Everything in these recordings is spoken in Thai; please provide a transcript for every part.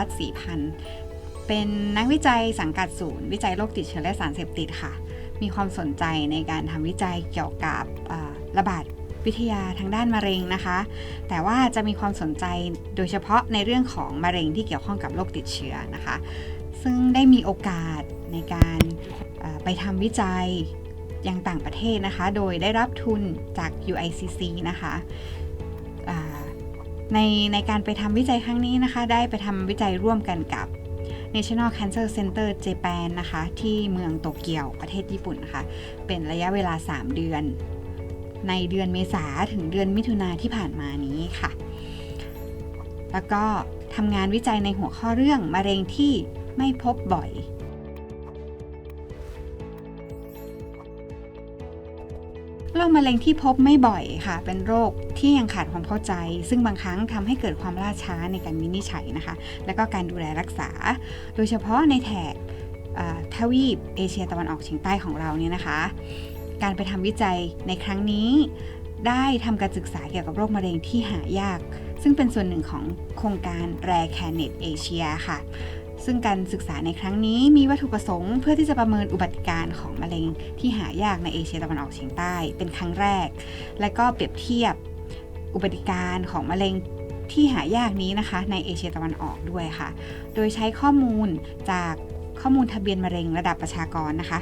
รัตน์ศรีพันธ์เป็นนักวิจัยสังกัดศูนย์ วิจัยโรคติดเชื้อและสารเสพติดค่ะ มีความสนใจในการทำวิจัยเกี่ยวกับระบาดวิทยาทางด้านมะเร็งนะคะ แต่ว่าจะมีความสนใจโดยเฉพาะในเรื่องของมะเร็งที่เกี่ยวข้องกับโรคติดเชื้อนะคะ ซึ่งได้มีโอกาสในการไปทำวิจัยยังต่างประเทศนะคะ โดยได้รับทุนจาก UICC นะคะ ในในการไปทำวิจัยครั้งนี้นะคะ ได้ไปทำวิจัยร่วมกันกับ National Cancer Center Japan นะคะ ที่เมืองโตเกียวประเทศญี่ปุ่นนะคะ เป็นระยะเวลา 3 เดือน ในเดือนเมษาถึงเดือนมิถุนาที่ผ่านมานี้ค่ะ แล้วก็ทำงานวิจัยในหัวข้อเรื่องมะเร็งที่ไม่พบบ่อย โรคมะเร็งที่พบไม่บ่อยค่ะ เป็นโรคที่ยังขาดความเข้าใจ ซึ่งบางครั้งทำให้เกิดความล่าช้าในการวินิจฉัยนะคะ และก็การดูแลรักษา โดยเฉพาะในแถบทวีปเอเชียตะวันออกเฉียงใต้ของเราเนี่ยนะคะ การไปทำวิจัยในครั้งนี้ ได้ทำการศึกษาเกี่ยวกับโรคมะเร็งที่หายาก ซึ่งเป็นส่วนหนึ่งของโครงการ Rare Canet Asia ค่ะ ซึ่งการศึกษาในครั้งนี้มีวัตถุประสงค์เพื่อที่จะประเมินอุบัติการณ์ของมะเร็งที่หายากในเอเชียตะวันออกเฉียงใต้เป็นครั้งแรก และก็เปรียบเทียบอุบัติการณ์ของมะเร็งที่หายากนี้นะคะ ในเอเชียตะวันออกด้วยค่ะ โดยใช้ข้อมูลจากข้อมูลทะเบียนมะเร็งระดับประชากรนะคะ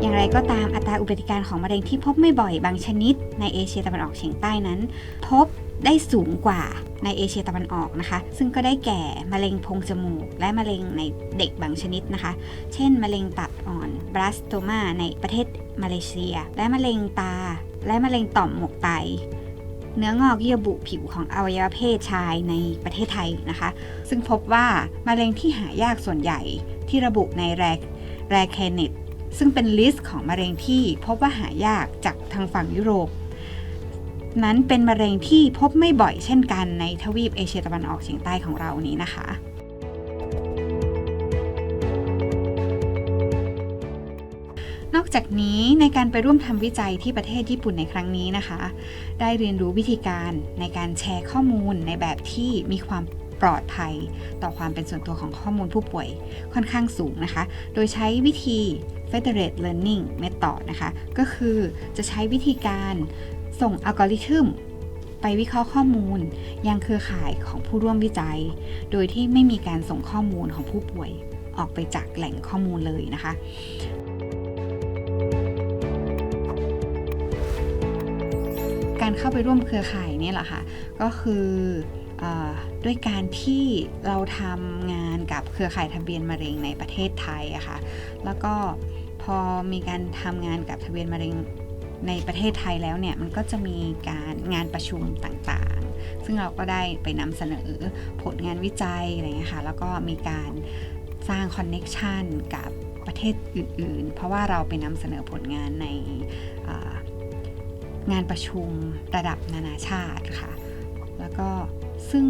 อย่างไรก็ตามอัตราอุบัติการณ์ของมะเร็งที่พบไม่บ่อยบางชนิดในเอเชียตะวันออกเฉียงใต้นั้น พบ ได้สูงกว่าในเอเชียตะวันออกนะคะ ซึ่งก็ได้แก่มะเร็งพงจมูก และมะเร็งในเด็กบางชนิดนะคะ เช่น มะเร็งตับอ่อนบลัสโตมาในประเทศมาเลเซีย และมะเร็งตา และมะเร็งต่อมหมวกไต เนื้องอกเยื่อบุผิวของอวัยวะเพศชายในประเทศไทยนะคะ ซึ่งพบว่ามะเร็งที่หายากส่วนใหญ่ที่ระบุในแรแรแคเนตซึ่งเป็นลิสต์ของมะเร็งที่พบว่าหายากจากทางฝั่งยุโรป นั้นเป็นมะเร็งที่พบไม่บ่อยเช่นกันในทวีปเอเชียตะวันออกเฉียงใต้ของเรานี้นะคะ นอกจากนี้ในการไปร่วมทำวิจัยที่ประเทศญี่ปุ่นในครั้งนี้นะคะ ได้เรียนรู้วิธีการในการแชร์ข้อมูลในแบบที่มีความปลอดภัยต่อความเป็นส่วนตัวของข้อมูลผู้ป่วยค่อนข้างสูงนะคะ โดยใช้วิธี Federated Learning Method นะคะ ก็คือจะใช้วิธีการ ส่งอัลกอริทึมไปวิเคราะห์ข้อมูล ยังเครือข่ายของผู้ร่วมวิจัย โดยที่ไม่มีการส่งข้อมูลของผู้ป่วยออกไปจากแหล่งข้อมูลเลยนะคะ การเข้าไปร่วมเครือข่ายนี่แหละค่ะ ก็คืออด้วยการที่เราทำงานกับเครือข่ายทะเบียนมะเร็งในประเทศไทยอะค่ะ แล้วก็พอมีการทำงานกับทะเบียนมะเร็ง ในประเทศไทยแล้วเนี่ยมันก็จะมีการงานประชุมต่างๆ ซึ่งเราก็ได้ไปนำเสนอผลงานวิจัยอะไรเงี้ยค่ะแล้วก็มีการสร้างคอนเน็ชันกับประเทศอื่นๆ เพราะว่าเราไปนำเสนอผลงานในงานประชุมระดับนานาชาติค่ะ แล้วก็ซึ่ง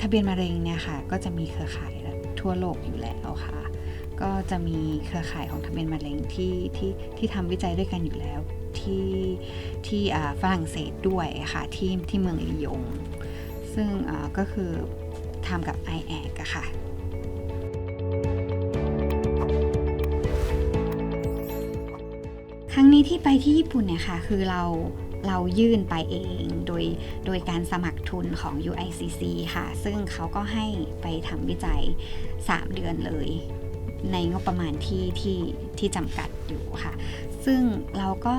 ทะเบียนมะเร็งเนี่ยค่ะก็จะมีเครือข่ายทั่วโลกอยู่แล้วค่ะ ก็จะมีเครือข่ายของทะเบียนมะเร็งที่ที่ที่ทำวิจัยด้วยกันอยู่แล้ว ที่ที่ฝรั่งเศสด้วยค่ะที่ที่เมืองลียง ซึ่งก็คือทำกับ i อแอะค่ะครั้งนี้ที่ไปที่ญี่ปุ่นเนี่ยค่ะ คือเราเรายื่นไปเองโดยโดยการสมัครทุนของ UICC ค่ะ ซึ่งเขาก็ให้ไปทำวิจัย 3 เดือนเลย ในงบประมาณที่ที่ที่จำกัดอยู่ค่ะ ซึ่งเราก็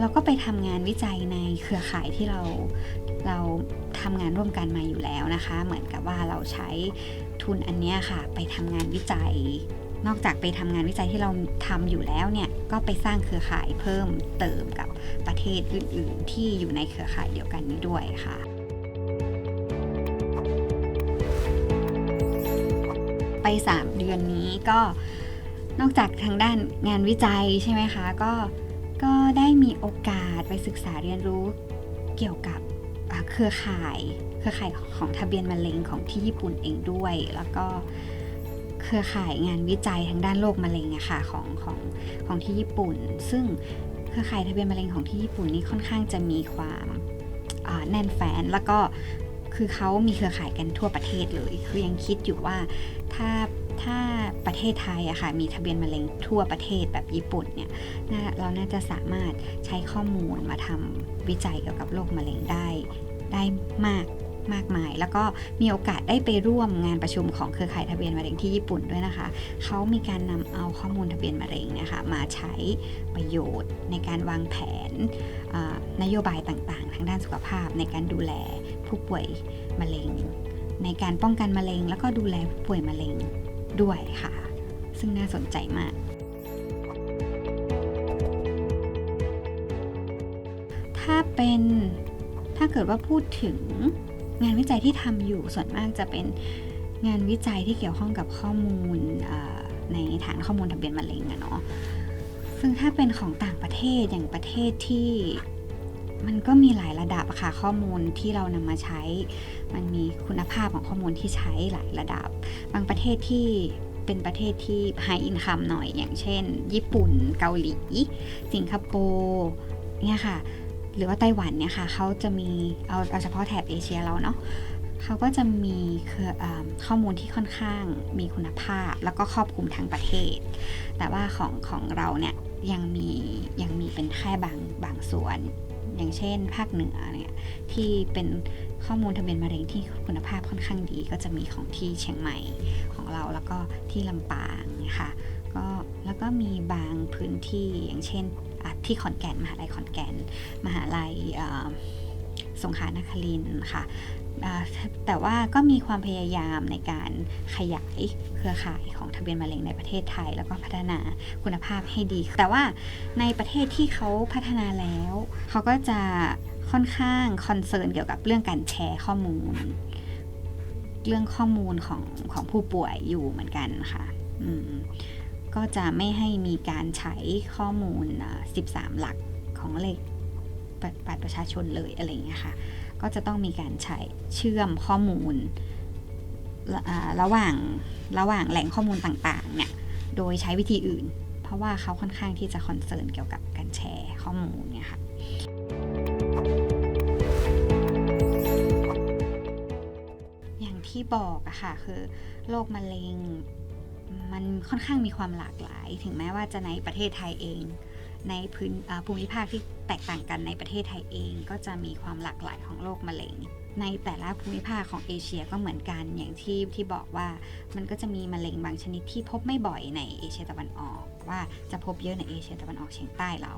เราก็ไปทำงานวิจัยในเครือข่ายที่เราเราทำงานร่วมกันมาอยู่แล้วนะคะ เหมือนกับว่าเราใช้ทุนอันนี้ค่ะ ไปทำงานวิจัย นอกจากไปทำงานวิจัยที่เราทำอยู่แล้วเนี่ย ก็ไปสร้างเครือข่ายเพิ่มเติมกับประเทศอื่น ๆ ที่อยู่ในเครือข่ายเดียวกันนี้ด้วยค่ะไป 3 เดือนนี้ก็ นอกจากทางด้านงานวิจัยใช่ไหมคะก็ก็ได้มีโอกาสไปศึกษาเรียนรู้เกี่ยวกับเครือข่ายเครือข่ายของทะเบียนมะเร็งของที่ญี่ปุ่นเองด้วย แล้วก็เครือข่ายงานวิจัยทางด้านโรคมะเร็งอะค่ะของของของที่ญี่ปุ่น ซึ่งเครือข่ายทะเบียนมะเร็งของที่ญี่ปุ่นนี่ค่อนข้างจะมีความแน่นแฟนแล้วก็คือเขามีเครือข่ายกันทั่วประเทศเลย คือยังคิดอยู่ว่าถ้า ถ้าประเทศไทยอะค่ะมีทะเบียนมะเร็งทั่วประเทศแบบญี่ปุ่นเนี่ยเราน่าจะสามารถใช้ข้อมูลมาทำวิจัยเกี่ยวกับโรคมะเร็งได้ได้มากมากมาย แล้วก็มีโอกาสได้ไปร่วมงานประชุมของเครือข่ายทะเบียนมะเร็งที่ญี่ปุ่นด้วยนะคะ เขามีการนำเอาข้อมูลทะเบียนมะเร็งนะคะมาใช้ประโยชน์ในการวางแผนนโยบายต่างๆ ทางด้านสุขภาพในการดูแลผู้ป่วยมะเร็ง ในการป้องกันมะเร็ง แล้วก็ดูแลผู้ป่วยมะเร็ง ด้วยค่ะ ซึ่งน่าสนใจมากถ้าเป็นถ้าเกิดว่าพูดถึงงานวิจัยที่ทำอยู่ส่วนมากจะเป็นงานวิจัยที่เกี่ยวข้องกับข้อมูลในฐานข้อมูลทะเบียนมะเร็งอะเนาะซึ่งถ้าเป็นของต่างประเทศอย่างประเทศที่ มันก็มีหลายระดับค่ะข้อมูลที่เรานำมาใช้ มันมีคุณภาพของข้อมูลที่ใช้หลายระดับ บางประเทศที่เป็นประเทศที่ไฮอินคัมหน่อยอย่างเช่น ญี่ปุ่น เกาหลี สิงคโปร์เนี่ยค่ะ หรือว่าไต้หวันเนี่ยค่ะเขาจะมีเอาเอาเฉพาะแถบเอเชียเราเนาะเขาก็จะมีข้อมูลที่ค่อนข้างมีคุณภาพ แล้วก็ครอบคลุมทั้งประเทศ แต่ว่าของของเราเนี่ยยังมียังมีเป็นแค่บางบางส่วน อย่างเช่น ภาคเหนือเนี่ยที่เป็นข้อมูลทะเบียนมะเร็งที่คุณภาพค่อนข้างดี ก็จะมีของที่เชียงใหม่ของเราแล้วก็ที่ลำปางค่ะก็แล้วก็มีบางพื้นที่อย่างเช่นที่ขอนแก่นมหาลัยขอนแก่น มหาลัย สงขลานครินค่ะแต่ว่าก็มีความพยายามในการขยายเครือข่ายของทะเบียนมะเร็งในประเทศไทย แล้วก็พัฒนาคุณภาพให้ดี แต่ว่าในประเทศที่เขาพัฒนาแล้ว เขาก็จะค่อนข้างคอนเซิร์นเกี่ยวกับเรื่องการแชร์ข้อมูล เรื่องข้อมูลของของผู้ป่วยอยู่เหมือนกันค่ะก็จะไม่ให้มีการใช้ข้อมูลอ่า13 หลักของเลข บัตรบัตรประชาชนเลยอะไรเงี้ยค่ะ ก็จะต้องมีการใช้เชื่อมข้อมูลระอ่าระหว่างระหว่างแหล่งข้อมูลต่างๆเนี่ย โดยใช้วิธีอื่น เพราะว่าเขาค่อนข้างที่จะคอนเซิร์นเกี่ยวกับการแชร์ข้อมูลเนี่ยค่ะอย่างที่บอกอะค่ะคือโรคมะเร็งมันค่อนข้างมีความหลากหลาย ถึงแม้ว่าจะในประเทศไทยเอง ในพื้นภูมิภาคที่แตกต่างกันในประเทศไทยเอง ก็จะมีความหลากหลายของโรคมะเร็ง ในแต่ละภูมิภาคของเอเชียก็เหมือนกันอย่างที่ที่บอกว่ามันก็จะมีมะเร็งบางชนิดที่พบไม่บ่อยในเอเชียตะวันออก ว่าจะพบเยอะในเอเชียตะวันออกเฉียงใต้เรา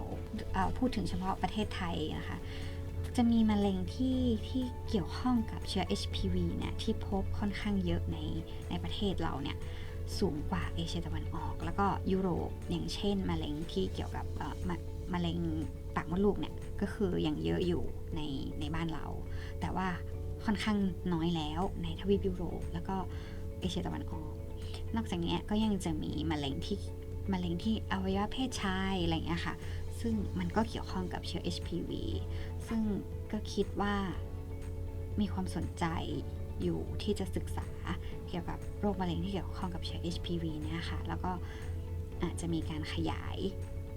เอ่อพูดถึงเฉพาะประเทศไทยนะคะจะมีมะเร็งที่ที่เกี่ยวข้องกับเชื้อ HPV เนี่ยที่พบค่อนข้างเยอะในในประเทศเราเนี่ย สูงกว่าเอเชียตะวันออก แล้วก็ยุโรปอย่างเช่นมะเร็งที่เกี่ยวกับมะเร็งปากมดลูกเนี่ยก็คือยังเยอะอยู่ในในบ้านเรา แต่ว่าค่อนข้างน้อยแล้วในทวีปยุโรป แล้วก็เอเชียตะวันออก นอกจากนี้ก็ยังจะมีมะเร็งที่มะเร็งที่อวัยวะเพศชายอะไรอย่างเงี้ยค่ะ ซึ่งมันก็เกี่ยวข้องกับเชื้อ HPV ซึ่งก็คิดว่ามีความสนใจ อยู่ที่จะศึกษาเกี่ยวกับโรคมะเร็งที่เกี่ยวข้องกับเชื้อ HPV เนี่ยค่ะ แล้วก็อาจจะมีการขยาย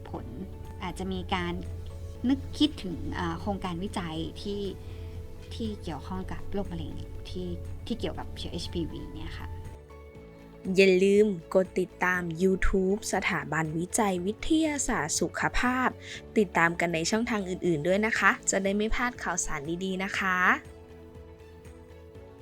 ผล อาจจะมีการนึกคิดถึงโครงการวิจัยที่ที่เกี่ยวข้องกับโรคมะเร็งที่ที่เกี่ยวกับเชื้อ HPV เนี่ยค่ะ อย่าลืมกดติดตาม YouTube สถาบันวิจัยวิทยาศาสตร์สุขภาพ ติดตามกันในช่องทางอื่นๆด้วยนะคะ จะได้ไม่พลาดข่าวสารดีๆนะคะ